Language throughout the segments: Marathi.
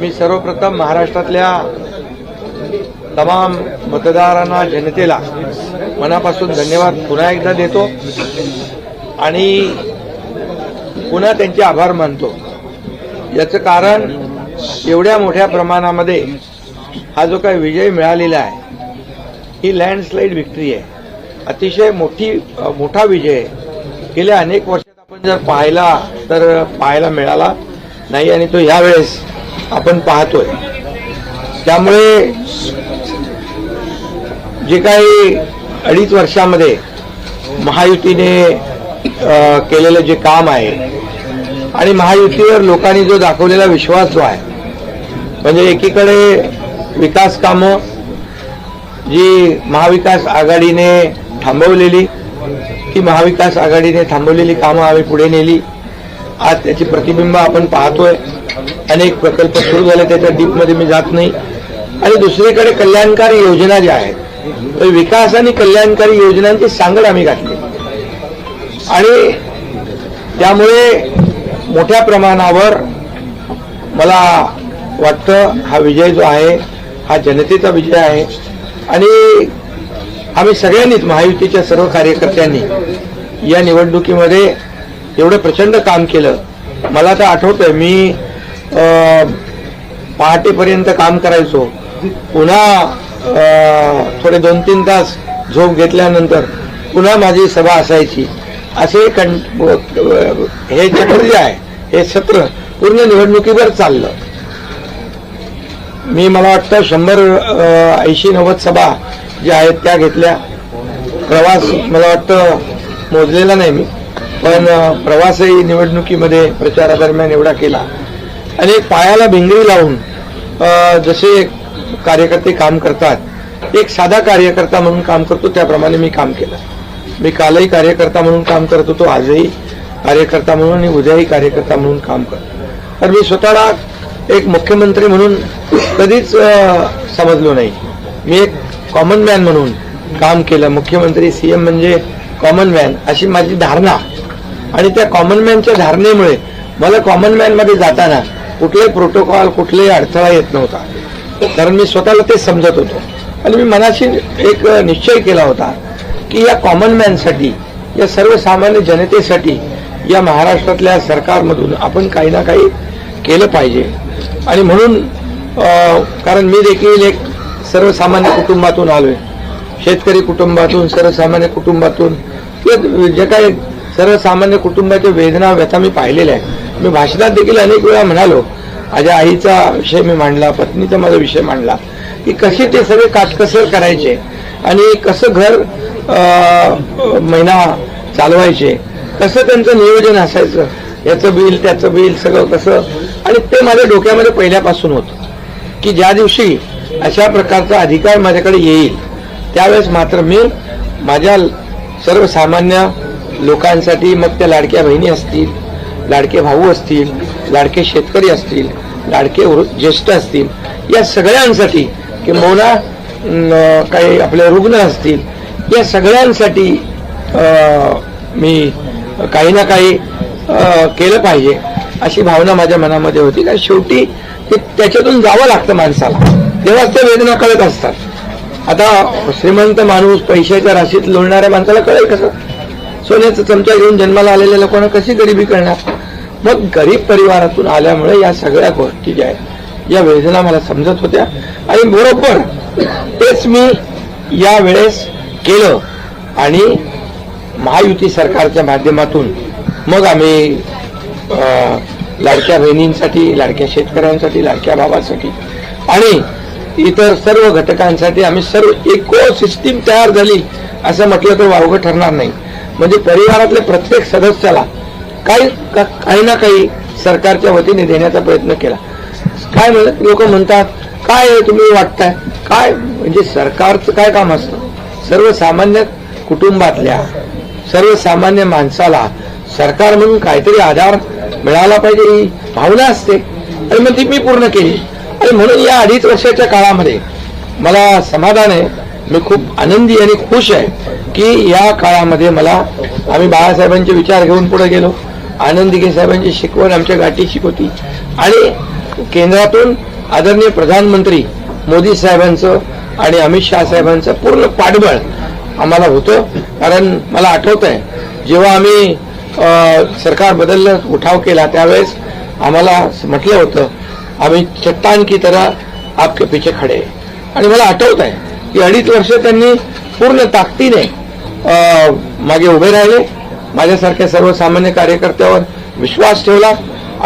मी सर्वप्रथम महाराष्ट्रातल्या तमाम मतदारांना जनतेला मनापासून धन्यवाद पुन्हा एकदा देतो आणि पुन्हा त्यांचे आभार मानतो. याचं कारण एवढ्या मोठ्या प्रमाणामध्ये हा जो काही विजय मिळालेला आहे ही लँडस्लाईड विक्ट्री आहे. अतिशय मोठी मोठा विजय आहे. गेल्या अनेक वर्षात आपण जर पाहिला तर पाहायला मिळाला नाही आणि तो ह्यावेळेस आपण पाहतोय. त्यामुळे जे काही अडीच वर्षामध्ये महायुतीने केलेलं जे काम आहे आणि महायुतीवर लोकांनी जो दाखवलेला विश्वास जो आहे म्हणजे एकीकडे विकास कामं जी महाविकास आघाडीने थांबवलेली ती महाविकास आघाडीने थांबवलेली कामं आम्ही पुढे नेली. आज त्याची प्रतिबिंब आपण पाहतोय. अनेक प्रकल्प सुरू झाले त्याच्या डीपमध्ये मी जात नाही. आणि दुसरीकडे कल्याणकारी योजना ज्या आहेत तर विकास आणि कल्याणकारी योजनांची सांगड आम्ही घातली. आणि त्यामुळे मोठ्या प्रमाणावर मला वाटतं हा विजय जो आहे हा जनतेचा विजय आहे. आणि आम्ही सगळ्यांनीच महायुतीच्या सर्व कार्यकर्त्यांनी या निवडणुकीमध्ये एवढं प्रचंड काम केलं. मला तर आठवतंय मी पहाटेपर्यंत काम करायचो. पुन्हा अं, थोडे दोन तीन तास झोप घेतल्यानंतर पुन्हा माझी सभा असायची. असे कं हे चक्र जे आहे हे सत्र पूर्ण निवडणुकीवर चाललं. मी मला वाटतं शंभर ऐंशी नव्वद सभा ज्या आहेत त्या घेतल्या. प्रवास मला वाटतं मोजलेला नाही मी पण प्रवासही निवडणुकीमध्ये प्रचारादरम्यान एवढा केला. आणि एक पायाला भिंगरी लावून जसे कार्यकर्ते काम करतात एक साधा कार्यकर्ता म्हणून काम करतो त्याप्रमाणे मी काम केलं. मी कालही कार्यकर्ता म्हणून काम करत होतो आजही कार्यकर्ता म्हणून आणि उद्याही कार्यकर्ता म्हणून काम करतो. तर मी स्वतःला एक मुख्यमंत्री म्हणून कधीच समजलो नाही. मी एक कॉमन मॅन म्हणून काम केलं. मुख्यमंत्री सीएम म्हणजे कॉमन मॅन अशी माझी धारणा. आणि त्या कॉमन मॅनच्या धारणेमुळे मला कॉमन मॅनमध्ये जाताना कुठलाही प्रोटोकॉल कुठलाही अडथळा येत नव्हता. कारण मी स्वतःला ते समजत होतो. आणि मी मनाशी एक निश्चय केला होता की या कॉमन मॅनसाठी या सर्वसामान्य जनतेसाठी या महाराष्ट्रातल्या सरकारमधून आपण काही ना काही केलं पाहिजे. आणि म्हणून कारण मी देखील एक सर्वसामान्य कुटुंबातून आलो आहे शेतकरी कुटुंबातून सर्वसामान्य कुटुंबातून किंवा जे काही सर्वसामान्य कुटुंबाच्या वेदना व्यथा मी पाहिलेल्या आहेत मी भाषणात देखील अनेक वेळा म्हणालो माझ्या आईचा विषय मी मांडला पत्नीचा माझा विषय मांडला की कसे ते सगळे काटकसर करायचे आणि कसं घर महिना चालवायचे कसं त्यांचं नियोजन असायचं याचं बिल त्याचं बिल सगळं कसं आणि ते माझ्या डोक्यामध्ये पहिल्यापासून होतं की ज्या दिवशी अशा प्रकारचा अधिकार माझ्याकडे येईल त्यावेळेस मात्र मी माझ्या सर्वसामान्य लोकांसाठी मग त्या लाडक्या बहिणी असतील लाडके भाऊ असतील लाडके शेतकरी असतील लाडके ज्येष्ठ असतील या सगळ्यांसाठी किंबहुना काही आपले रुग्ण असतील या सगळ्यांसाठी मी काही ना काही अं, केलं पाहिजे अशी भावना माझ्या मनामध्ये होती. कारण शेवटी ते त्याच्यातून जावं लागतं माणसाला. तेव्हाच त्या वेदना कळत असतात. आता श्रीमंत माणूस पैशाच्या राशीत लोळणाऱ्या माणसाला कळेल कसं? सोन्याचा चमचा घेऊन जन्माला आलेल्या लोकांना कशी गरिबी करणार? मग गरीब परिवारातून आल्यामुळे या सगळ्या गोष्टी ज्या आहेत या वेदना मला समजत होत्या. आणि बरोबर तेच मी या वेळेस केलं. आणि महायुती सरकारच्या माध्यमातून मग आम्ही लाडक्या बहिणींसाठी लाडक्या शेतकऱ्यांसाठी लाडक्या भावासाठी आणि इतर सर्व घटकांसाठी आम्ही सर्व इको सिस्टीम तयार झाली. असं म्हटलं तर वावगं ठरणार नाही. म्हणजे परिवारातल्या प्रत्येक सदस्याला काही काही ना काही सरकारच्या वतीने देण्याचा प्रयत्न केला. काय म्हणत लोक म्हणतात काय तुम्ही वाटताय? काय म्हणजे सरकारचं काय काम असतं? सर्वसामान्य कुटुंबातल्या सर्वसामान्य माणसाला सरकार म्हणून काहीतरी आधार मिळाला पाहिजे ही भावना असते. आणि मग ती मी पूर्ण केली. आणि म्हणून या अडीच वर्षाच्या काळामध्ये मला समाधान आहे. मी खूप आनंदी आणि खुश आहे की या काळामध्ये मला आम्ही बाळासाहेबांचे विचार घेऊन पुढे गेलो. आनंदीगे साहेबांची शिकवण आमच्या गाठी शिकवती. आणि केंद्रातून आदरणीय प्रधानमंत्री मोदी साहेबांचं आणि अमित शहा साहेबांचं पूर्ण पाठबळ आम्हाला होतं. कारण मला आठवत आहे जेव्हा आम्ही सरकार बदललं उठाव केला त्यावेळेस आम्हाला म्हटलं होतं आम्ही चट्टान की तरह आपके पीछे खडे आणि मला आठवत आहे की अडीच वर्ष त्यांनी पूर्ण ताकदीने मागे उभे राहिले. माझ्यासारख्या सर्वसामान्य कार्यकर्त्यावर विश्वास ठेवला.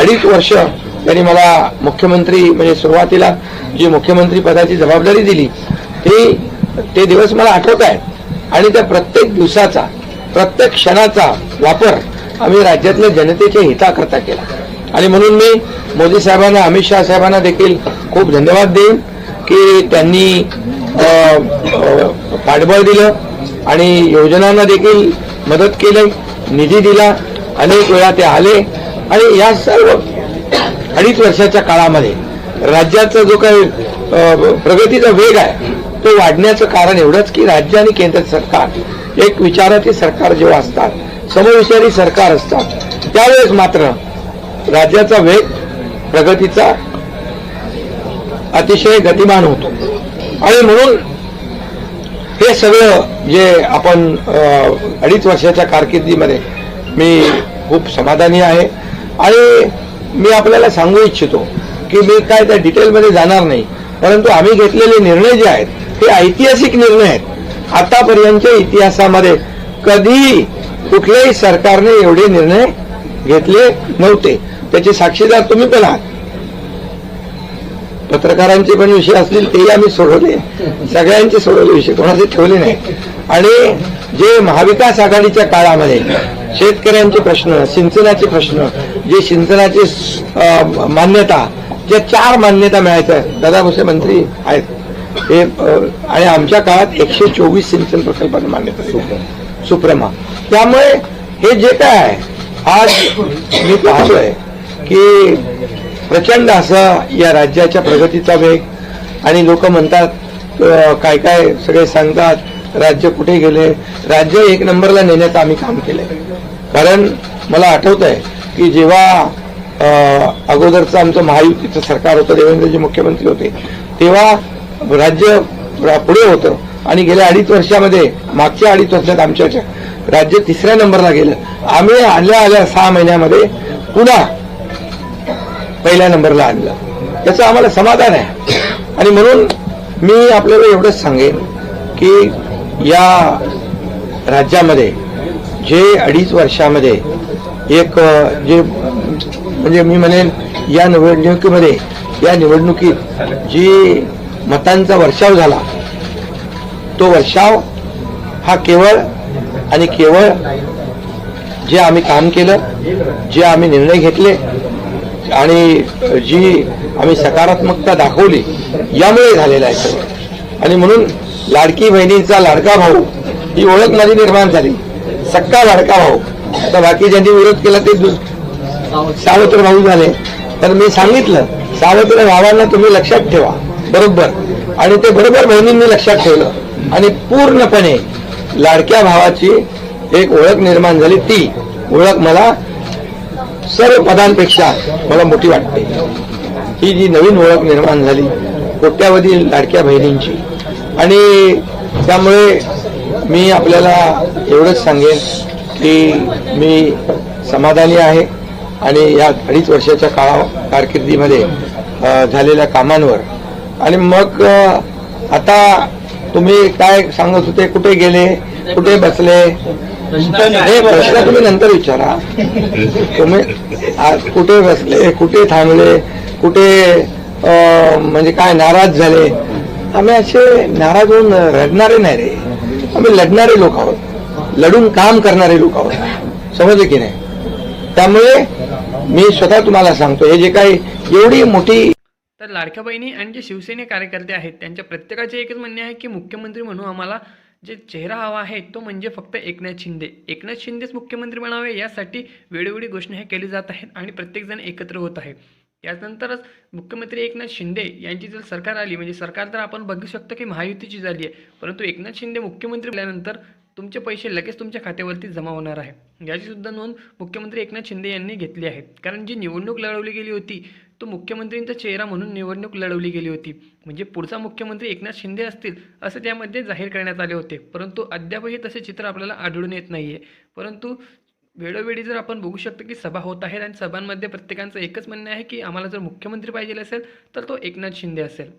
अडीच वर्ष त्यांनी मला मुख्यमंत्री म्हणजे सुरुवातीला जी मुख्यमंत्री पदाची जबाबदारी दिली ती ते दिवस मला आठवत आहेत. आणि त्या प्रत्येक दिवसाचा प्रत्येक क्षणाचा वापर आम्ही राज्यातल्या जनतेच्या हिताकरता केला. आणि म्हणून मी मोदी साहेबांना अमित शहा साहेबांना देखील खूप धन्यवाद देईन. की त्यांनी पाठबळ दिलं आणि योजनांना देखील मदत केली निधी दिला अनेक वेळा ते आले. आणि या सर्व अडीच वर्षाच्या काळामध्ये राज्याचा जो काही प्रगतीचा वेग आहे तो वाढण्याचं कारण एवढंच की राज्य आणि केंद्र सरकार एक विचाराचे सरकार जेव्हा असतात समविचारी सरकार असतात त्यावेळेस मात्र राज्याचा वेग प्रगतीचा अतिशय गतिमान होतो. आणि म्हणून हे सगळं जे आपण अडीच वर्षाच्या कारकिर्दीमध्ये मी खूप समाधानी आहे. आणि मी आपल्याला सांगू इच्छितो की मी काय त्या डिटेलमध्ये जाणार नाही. परंतु आम्ही घेतलेले निर्णय जे आहेत हे ऐतिहासिक निर्णय आहेत. आतापर्यंतच्या इतिहासामध्ये कधी कुठल्याही सरकारने एवढे निर्णय घेतले नव्हते. त्याचे साक्षीदार तुम्ही पण आहात. पत्रकारांचे पण विषय असतील तेही आम्ही सोडवले. सगळ्यांचे सोडवले विषय कोणाचे ठेवले नाही. आणि जे महाविकास आघाडीच्या काळामध्ये शेतकऱ्यांचे प्रश्न सिंचनाचे प्रश्न जे सिंचनाचे मान्यता ज्या चार मान्यता मिळायच्या दादा भुसे मंत्री आहेत. हे आणि आमच्या काळात एकशे चोवीस सिंचन प्रकल्पांना मान्यता सुप्रमा. त्यामुळे हे जे काय आहे आज मी पाहतोय की प्रचंड असा या राज्याच्या प्रगतीचा वेग. आणि लोक म्हणतात काय काय सगळे सांगतात राज्य कुठे गेले? राज्य एक नंबरला नेण्याचं आम्ही काम केलंय. कारण मला आठवत आहे की जेव्हा अगोदरचं आमचं महायुतीचं सरकार होतं देवेंद्रजी मुख्यमंत्री होते तेव्हा राज्य पुढे होतं. आणि गेल्या अडीच वर्षामध्ये मागच्या अडीच वर्षात आमच्या राज्य तिसऱ्या नंबरला गेलं. आम्ही आल्या आल्या सहा महिन्यामध्ये पुन्हा पहिल्या नंबरला आणलं. त्याचं आम्हाला समाधान आहे. आणि म्हणून मी आपल्याला एवढंच सांगेन की या राज्यामध्ये जे अडीच वर्षामध्ये एक जे म्हणजे मी म्हणेन या निवडणुकीमध्ये या निवडणुकीत जी मतांचा वर्षाव झाला तो वर्षाव हा केवळ आणि केवळ जे आम्ही काम केलं जे आम्ही निर्णय घेतले आणि जी आम्ही सकारात्मकता दाखवली यामुळे झालेलं आहे सगळं. आणि म्हणून लाडकी बहिणीचा लाडका भाऊ ही ओळख माझी निर्माण झाली. सक्का लाडका भाऊ. आता बाकी ज्यांनी विरोध केला ते सावत्र भाऊ झाले. तर मी सांगितलं सावत्र भावांना तुम्ही लक्षात ठेवा. बरोबर. आणि ते बरोबर बहिणींनी लक्षात ठेवलं. आणि पूर्णपणे लाडक्या भावाची एक ओळख निर्माण झाली ती. ओळख मला सर्व पदांपेक्षा मला मोठी वाटते. ही जी नवीन ओळख निर्माण झाली कोट्यावधी लाडक्या बहिणींची. आणि त्यामुळे मी आपल्याला एवढंच सांगेन की मी समाधानी आहे आणि या अडीच वर्षाच्या काळा कारकिर्दीमध्ये झालेल्या कामांवर. आणि मग आता तुम्ही काय सांगत होते कुठे गेले कुठे बसले? हे प्रश्न तुम्ही नंतर विचारा. तुम्ही कुठे बसले कुठे थांबले कुठे म्हणजे काय नाराज झाले? आम्ही असे नाराज होऊन रडणारे नाही रे. आम्ही लढणारे लोक आहोत. लढून काम करणारे लोक आहोत. समजले की नाही? त्यामुळे मी स्वतः तुम्हाला सांगतो हे जे काही एवढी मोठी तर लाडक्या बहिणी आणि जे शिवसेने कार्यकर्ते आहेत त्यांच्या प्रत्येकाचे एकच म्हणणे आहे की मुख्यमंत्री म्हणून आम्हाला जे चेहरा हवा आहे तो म्हणजे फक्त एकनाथ शिंदे. एकनाथ शिंदेच मुख्यमंत्री बनावे यासाठी वेळोवेळी घोषणा ह्या केली जात आहेत आणि प्रत्येकजण एकत्र होत आहे. त्यानंतरच मुख्यमंत्री एकनाथ शिंदे यांची जर सरकार आली म्हणजे सरकार तर आपण बघू शकतो की महायुतीची झाली आहे परंतु एकनाथ शिंदे मुख्यमंत्री झाल्यानंतर तुमचे पैसे लगेच तुमच्या खात्यावरती जमा होणार आहे. याचीसुद्धा नोंद मुख्यमंत्री एकनाथ शिंदे यांनी घेतली आहे. कारण जी निवडणूक लढवली गेली होती तो मुख्यमंत्रींचा चेहरा म्हणून निवडणूक लढवली गेली होती. म्हणजे पुढचा मुख्यमंत्री एकनाथ शिंदे असतील असं त्यामध्ये जाहीर करण्यात आले होते. परंतु अद्यापही तसे चित्र आपल्याला आढळून येत नाही आहे परंतु वेळोवेळी जर आपण बघू शकतो की सभा होत आहेत आणि सभांमध्ये प्रत्येकांचं एकच म्हणणं आहे की आम्हाला जर मुख्यमंत्री पाहिजे असेल तर तो एकनाथ शिंदे असेल.